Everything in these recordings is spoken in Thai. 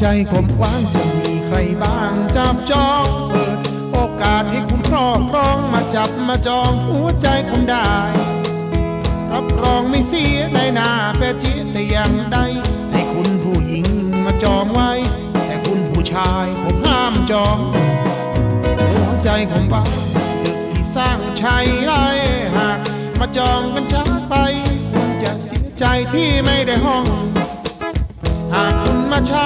ผมว่างจะมีใครบ้างจับจองเปิดโอกาสให้คุณครอบครองมาจับมาจองหัวใจผมได้ รับรองไม่เสียในหน้าแปรจิตแต่อย่างใดให้คุณผู้หญิงมาจองไว้ แต่คุณผู้ชายผมห้ามจอง หัวใจผมบ้าตึกที่สร้างชัยไรหากมาจองกันช้าไปคุณจะเสียใจที่ไม่ได้ห้อง หากคุณมาช้า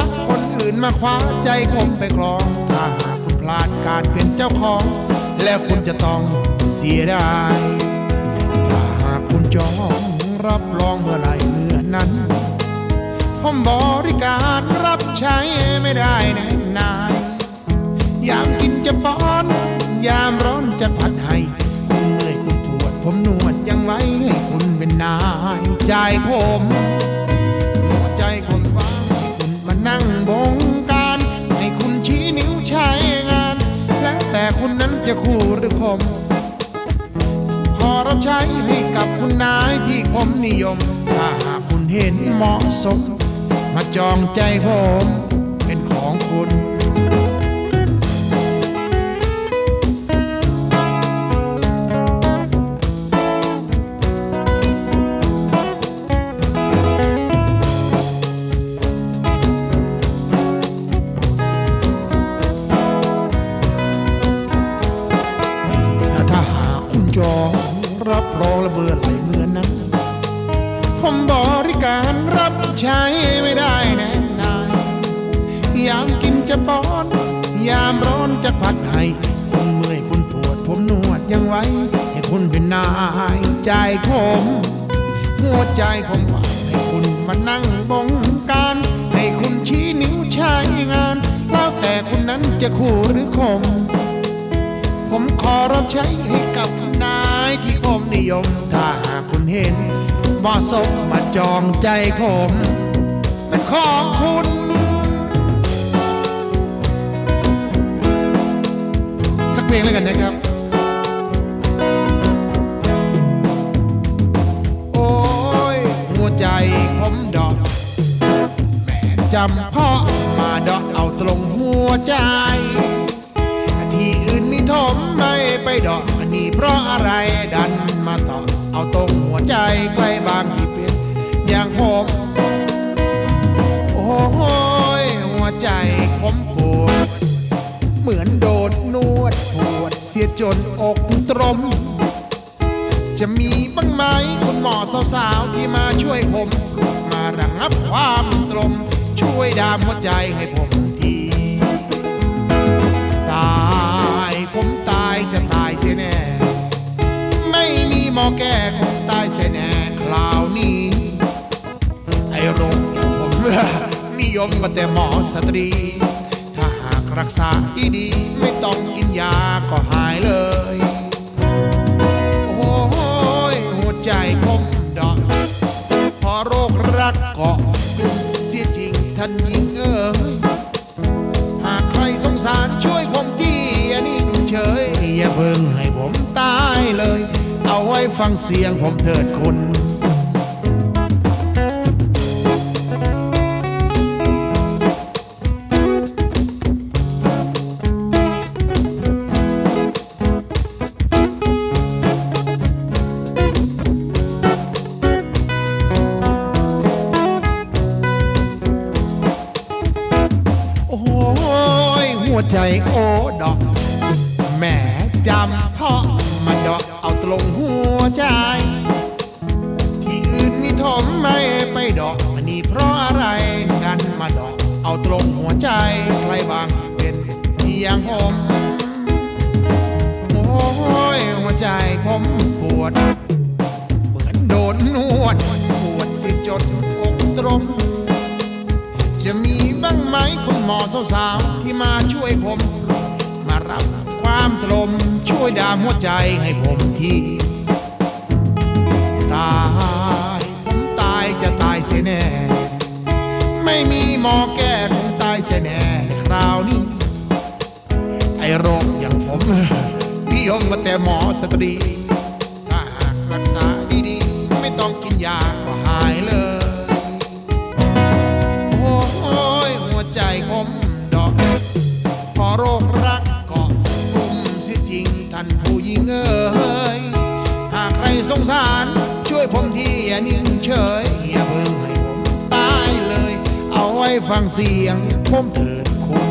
อื่นมาคว้าใจผมไปครอง ถ้าหากคุณพลาดการเป็นเจ้าของ แล้วคุณจะต้องเสียดายถ้าหากคุณจองรับรองเมื่อไหรเมื่อนั้น ผมบริการรับใช้ไม่ได้แน่นายยามกินจะป้อน ยามร้อนจะพัดให้คุณเหนื่อยคุณปวด ผมนวดยังไว้ให้คุณเป็นนายใจผมหัวใจคนว่างให้คุณมานั่งบง จะคู่หรือคมขอรับใช้ให้กับคุณนายที่ผมนิยม ถ้าหากคุณเห็นเหมาะสม มาจองใจผม เป็นของคุณ ผมบริการรับใช้ไม่ได้แน่นายยามกินจะป้อน ยามร้อนจะพัดให้คุณเมื่อยคุณปวด ผมนวดยังไว้ ให้คุณเป็นนายใจผมหัวใจผมว่าให้คุณมานั่งบงการ ให้คุณชี้นิ้วใช้งาน แล้วแต่คุณนั้นจะคู่หรือคมผมขอรับใช้ให้กับนายที่ผมนิยมถ้าหากคุณเห็น เหมาะสมมาจองใจผมเป็นของคุณสักเพลงแล้วกันนะครับ โอ้ย หัวใจผมดอก แม่จำเพาะมาดอกเอาตรงหัวใจ ที่อื่นนี่ทมไม่ไปดอก มีเพราะอะไรดันมาต่อเอาตรงหัวใจใกล้บางที่เป็นอย่างผมโอ้ยหัวใจผมปวดเหมือนโดนนวดปวดเสียจนอกตรม จะมีบ้างไหมคุณหมอสาวๆที่มาช่วยผม มาระงับความตรม ช่วยดามหัวใจให้ผม ยมก็แต่หมอสตรี ถ้าหากรักษาดีๆไม่ต้องกินยาก็หายเลย โอ้ยหัวใจผมดอกพอโรครักเกาะกลุ่มเสียจริงท่านยิงเอ๋ยหากใครสงสารช่วยผมที่อย่านิ่งเฉย อย่าเพิ่งให้ผมตายเลย เอาไว้ฟังเสียงผมเถิดคุณ ใจโอ้ดอกแหม่จำเพาะมาดอกเอาตรงหัวใจ ที่อื่นนี่ทมไม่ไปดอกอันนี้เพราะอะไรกันมาดอกเอาตรงหัวใจใครบางเป็นอย่างผมโอ้ยหัวใจผมปวด เหมือนโดนนวดปวดสิจนอกตรมจะมีางไหมคุณหมอสาวๆที่มาช่วยผม มารับความตรมช่วยดามหัวใจให้ผมทีตายผมตายจะตายเสียแน่ ไม่มีหมอแก้คงตายเสียแน่คราวนี้ ไอโรคอย่างผมนิยมมาแต่หมอสตรีถ้าหากรักษาดีๆ ไม่ต้องกินยาก็หายเลยารช่วยผมทีอย่านิ่งเฉย อย่าเพิ่งให้ผมตายเลย เอาไว้ฟังเสียงผมเถิดคุณ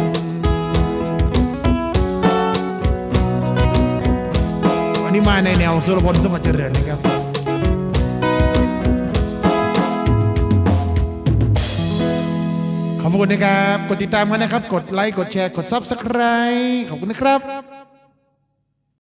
วันนี้มาในแนวสุรพลสมบัติเจริญนะครับขอบคุณนะครับ กดติดตามกันนะครับ กดไลค์ กดแชร์ กดซับสไคร b e ขอบคุณนะครับ